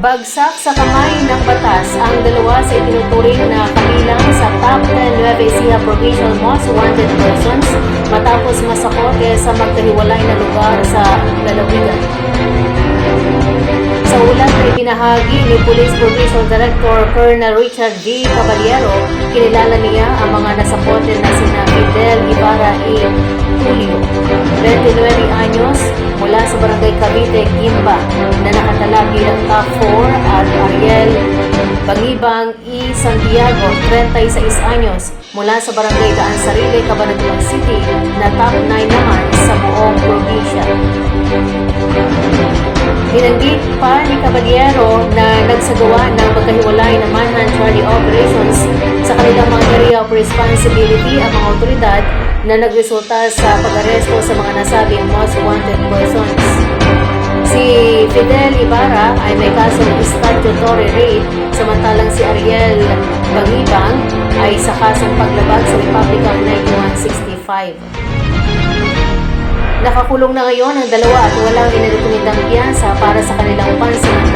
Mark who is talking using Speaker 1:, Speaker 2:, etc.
Speaker 1: Bagsak sa kamay ng batas ang dalawa sa itinuturing na kabilang sa top 10 Nueva Ecija Provincial Most Wanted Persons matapos masakote sa magkahiwalay na lugar sa lalawigan. Sa ulat na ibinahagi ni Police Provincial Director Colonel Richard V. Caballero, kinilala niya ang mga nasakote na sina Fidel Ibarra E. Tulio, 29 anyos, mula sa Barangay Cavite, Gimba, na nakatala bilang top 4 at Ariel Bangibang E. Santiago, 36 anyos, mula sa Barangay Daan Sarili, Cabanatuan City, na top 9 naman sa buong probinsya. Binanggit pa ni Caballero na nagsagawa ng magkahiwalay na manhunt charlie operations area of responsibility ang mga otoridad na nagresulta sa pag-aresto sa mga nasabing most wanted persons. Si Fidel Ibarra ay may kasong statutory rape samantalang si Ariel Bangibang ay sa kasong paglabag sa Republic Act 9165. Nakakulong na ngayon ang dalawa at walang inarekomendang piyansa para sa kanilang pansamantala